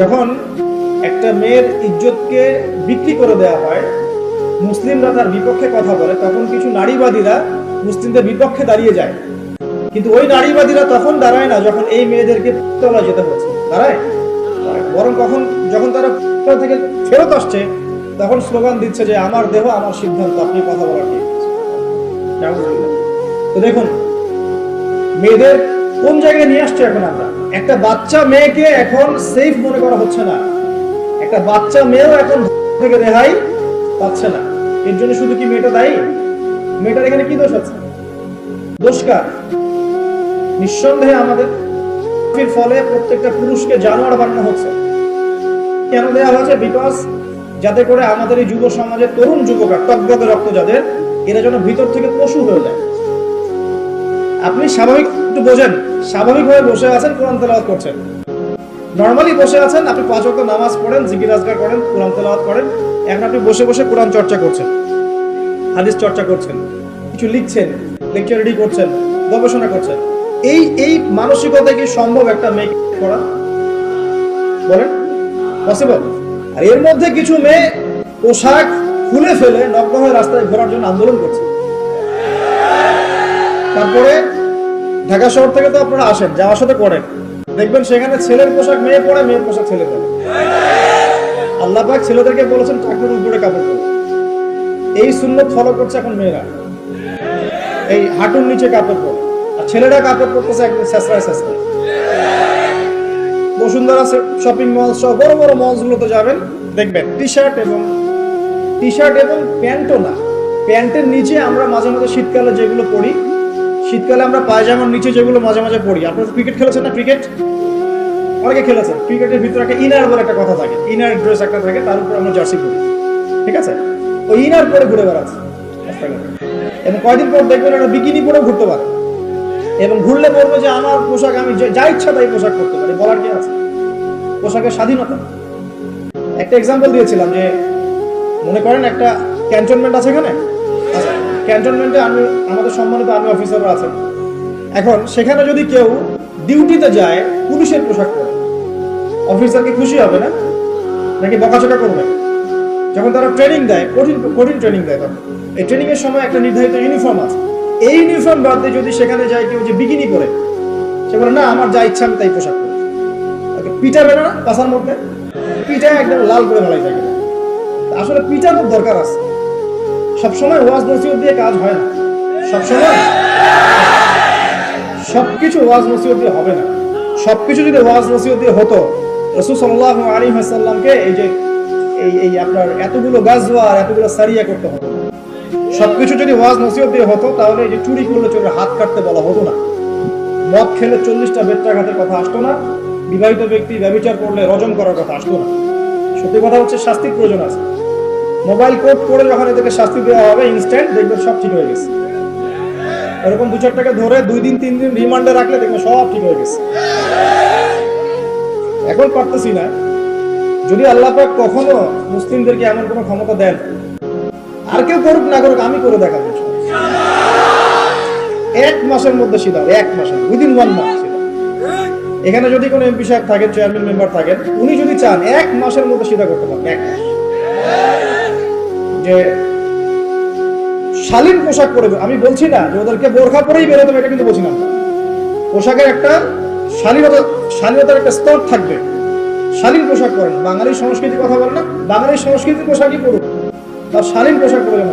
যখন একটা মেয়ের ইজ্জতকে বিক্রি করে দেওয়া হয়, মুসলিমরা তার বিপক্ষে কথা বলে, তখন কিছু নারীবাদীরা মুসলিমদের বিপক্ষে দাঁড়িয়ে যায়। কিন্তু ওই নারীবাদীরা তখন দাঁড়ায় না যখন এই মেয়েদেরকে তোলা যেতে হচ্ছে দাঁড়ায়। বরং কখন, যখন তারা থেকে ফেরত আসছে, তখন স্লোগান দিচ্ছে যে, আমার দেহ, আমার সিদ্ধান্ত, আপনি কথা বলা ঠিক। তো দেখুন, মেয়েদের কোন জায়গায় নিয়ে আসছে এখন আমরা? একটা বাচ্চা মেয়েকে এখন সেফ মনে করা হচ্ছে না। একটা বাচ্চা মেয়েও এখন থেকে রেহাই পাচ্ছে না। এর জন্য শুধু কি মেয়েটা দায়ী? মেয়েটার এখানে কি দোষ আছে? দোষ কার? নিঃসন্দেহে আমাদের ফলে প্রত্যেকটা পুরুষকে জানোয়ার বানানো হচ্ছে। কেন দেওয়া হয়েছে? বিকজ যাতে করে আমাদের এই যুব সমাজের তরুণ যুবকরা, টকবগে রক্ত যাদের, এরা যেন ভিতর থেকে পশু হয়ে যায়। আপনি স্বাভাবিক একটু বোঝেন। স্বাভাবিকভাবে বসে আছেন, কোরআন তেলাওয়াত করছেন। নর্মালি বসে আছেন, আপনি পাঁচ ওয়াক্ত নামাজ পড়েন, জিকির আজগার করেন, কোরআন তেলাওয়াত করেন, এখন আপনি বসে বসে কোরআন চর্চা করছেন, হাদিস চর্চা করছেন, কিছু লিখছেন লেকচার রেডি করছেন, গবেষণা করছেন। এই এই মানসিকতা কি সম্ভব একটা মেয়ে করা? বলেন পসিবল আর এর মধ্যে কিছু মেয়ে পোশাক খুলে ফেলে, নগ্ন হয়ে রাস্তায় ঘোরার জন্য আন্দোলন করছে। তারপরে ঢাকা শহর থেকে তো আপনারা আসেন, যাওয়ার সাথে করেন। দেখবেন সেখানে ছেলের পোশাক মেয়ে পরে মেয়ের পোশাক ছেলে পরে আল্লাহ পাক ছেলেদেরকে বলেছেন টাকুর উপরে কাপড় পরে। এই সুন্নত ফলো করছে এখন মেয়েরা। এই হাঁটুর নিচে কাপড় পরে। আর ছেলেরা কাপড় পরতেছে একদম শেষরায় শেষরায়। বসুন্ধরা শপিং মল সব বড় বড় মলসগুলোতে যাবেন, দেখবেন টি শার্ট এবং টি শার্ট এবং প্যান্টও না। প্যান্টের নিচে আমরা মাঝে মাঝে শীতকালে যেগুলো পরি শীতকালে আমরা পায়জামার নিচে যেগুলো মাঝে মাঝে পড়ি। আপনারা ক্রিকেট খেলেছেন না? ক্রিকেট অনেকে খেলেছেন। ক্রিকেটের ভিতরে একটা ইনার বলে একটা কথা থাকে। ইনার ড্রেস একটা থাকে, তার উপর আমরা জার্সি পরি। ঠিক আছে? ওই ইনার পরে ঘুরে বেড়াচ্ছে। এবং কয়দিন পর দেখবেন একটা বিকিনি পরেও ঘুরতে পারে। এবং ঘুরলে বলব যে, আমার পোশাক আমি যা ইচ্ছা তাই পোশাক করতে পারি। বলার কি আছে? পোশাকের স্বাধীনতা। একটা এক্সাম্পল দিয়েছিলাম যে, মনে করেন একটা ক্যান্টনমেন্ট আছে এখানে? ক্যান্টনমেন্টে আমি, আমাদের সম্মানিত আর্মি অফিসাররা আছেন। এখন সেখানে যদি কেউ ডিউটিতে যায়, পুলিশের পোশাক পরে অফিসার কি খুশি হবে না? নাকি বকাচকা করবে? যখন তারা ট্রেনিং দেয়, কঠিন কঠিন ট্রেনিং দেয় তখন। এই ট্রেনিং এর সময় একটা নির্ধারিত ইউনিফর্ম আছে। এই ইউনিফর্ম বাদ দিয়ে যদি সেখানে যায় কেউ যে বিকিনি পরে, সে বলে, না, আমার যা ইচ্ছা, আমি তাই পোশাক পরি। ওকে, পিঠা বেরো না, পাশার মধ্যে। পিঠা একদম লাল করে ফেলাই থাকে। আসলে পিঠা খুব দরকার আছে। সবসময় ওয়াজ নসিহত দিয়ে কাজ হয় না। সবসময়। সবকিছু ওয়াজ নসিহত দিয়ে হবে না। সবকিছু যদি ওয়াজ নসিহত দিয়ে হতো, রসুল সাল্লাহ আলী হাসাল্লামকে এই যে, এই এই আপনার এতগুলো গাছওয়া আর এতগুলো সারিয়া করতে হতো। সবকিছু যদি ওয়াজ নসিহত দিয়ে হতো, তাহলে এই যে চুরি করলে চোরের হাত কাটতে বলা হতো না। মদ খেলে চল্লিশটা বেত্রাঘাতের কথা আসতো না। বিবাহিত ব্যক্তি ব্যবচার করলে রজন করার কথা আসতো না। সত্যি কথা হচ্ছে, শাস্তির প্রয়োজন আছে। মোবাইল কোড করে যখন এদেরকে শাস্তি দেওয়া হবে ইনস্ট্যান্ট দেখবেন সব ঠিক হয়ে গেছে। এরকম দু চারটাকে ধরে দুই দিন, তিন দিন রিমান্ডে রাখলে দেখবেন সব ঠিক হয়ে গেছে। এখন পারতেছি না। যদি আল্লাহ পাক কখনো মুসলিমদেরকে এমন কোনো ক্ষমতা দেন, আর কেউ করুক না করুক, আমি করে দেখাবো। এক মাসের মধ্যে সিধা এক মাসের উইদিন ওয়ান মাস এখানে যদি কোনো এমপি সাহেব থাকেন চেয়ারম্যান মেম্বার থাকেন, উনি যদি চান, এক মাসের মধ্যে সিধা করতে পারেন এক মাস। যে শালীন পোশাক পরে আমি বলছি না যে ওদেরকে বোরখা পরেই বেরোতে হবে, এটা কিন্তু বলছি না। পোশাকের একটা শালীনতা, শালীনতার একটা স্তর থাকবে। শালীন পোশাক পরেন। বাঙালি সংস্কৃতির কথা বলে না বাঙালির সংস্কৃতির পোশাকই পরুন। তার শালীন পোশাক পরে।